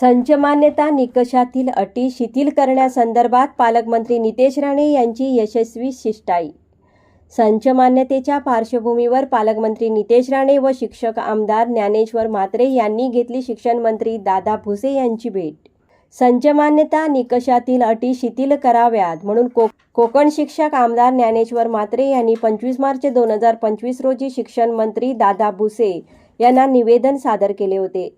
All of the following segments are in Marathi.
संच मान्यता निकषातील अटी शिथिल करण्यासंदर्भात पालकमंत्री नितेश राणे यांची यशस्वी शिष्टाई. संचमान्यतेच्या पार्श्वभूमीवर पालकमंत्री नितेश राणे व शिक्षक आमदार ज्ञानेश्वर म्हात्रे यांनी घेतली शिक्षण मंत्री दादा भुसे यांची भेट. संच मान्यता निकषातील अटी शिथिल कराव्यात म्हणून को कोकण शिक्षक आमदार ज्ञानेश्वर म्हात्रे यांनी पंचवीस मार्च दोन हजार पंचवीस रोजी शिक्षण मंत्री दादा भुसे यांना निवेदन सादर केले होते.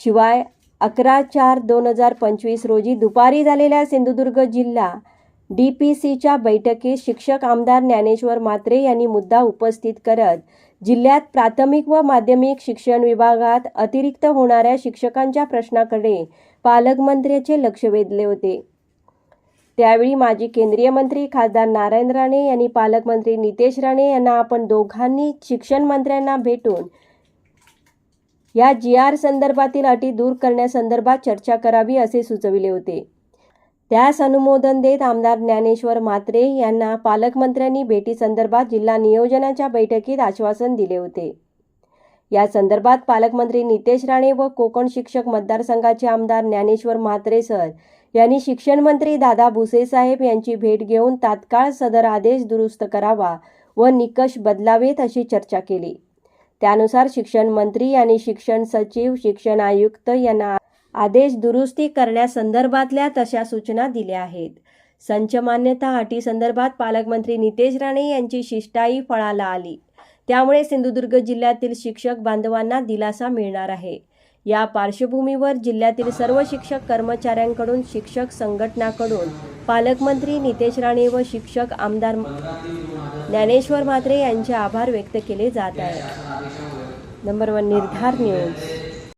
शिवाय अकरा चार दोन हजार पंचवीस रोजी दुपारी झालेल्या सिंधुदुर्ग जिल्हा डी पी सीच्या बैठकीत शिक्षक आमदार ज्ञानेश्वर म्हात्रे यांनी मुद्दा उपस्थित करत जिल्ह्यात प्राथमिक व माध्यमिक शिक्षण विभागात अतिरिक्त होणाऱ्या शिक्षकांच्या प्रश्नाकडे पालकमंत्र्याचे लक्ष वेधले होते. त्यावेळी माजी केंद्रीय मंत्री खासदार नारायण राणे यांनी पालकमंत्री नितेश राणे यांना आपण दोघांनी शिक्षण मंत्र्यांना भेटून या जी आर संदर्भातील अटी दूर करण्यासंदर्भात चर्चा करावी असे सुचविले होते. त्यास अनुमोदन देत आमदार ज्ञानेश्वर म्हात्रे यांना पालकमंत्र्यांनी भेटीसंदर्भात जिल्हा नियोजनाच्या बैठकीत आश्वासन दिले होते. या संदर्भात पालकमंत्री नितेश राणे व कोकण शिक्षक मतदारसंघाचे आमदार ज्ञानेश्वर म्हात्रे सर यांनी शिक्षण मंत्री दादा भुसे साहेब यांची भेट घेऊन तात्काळ सदर आदेश दुरुस्त करावा व निकष बदलावेत अशी चर्चा केली. त्यानुसार शिक्षण मंत्री आणि शिक्षण सचिव शिक्षण आयुक्त यांना आदेश दुरुस्ती करण्यासंदर्भातल्या तशा सूचना दिल्या आहेत. संच मान्यता अटी संदर्भात पालकमंत्री नितेश राणे यांची शिष्टाई फळाला आली. त्यामुळे सिंधुदुर्ग जिल्ह्यातील शिक्षक बांधवांना दिलासा मिळणार आहे. या पार्श्वभूमीवर जिल्ह्यातील सर्व शिक्षक कर्मचाऱ्यांकडून शिक्षक संघटनाकडून पालकमंत्री नितेश राणे व शिक्षक आमदार ज्ञानेश्वर म्हात्रे यांचे आभार व्यक्त केले जात आहेत नंबर वन निर्धार न्यूज.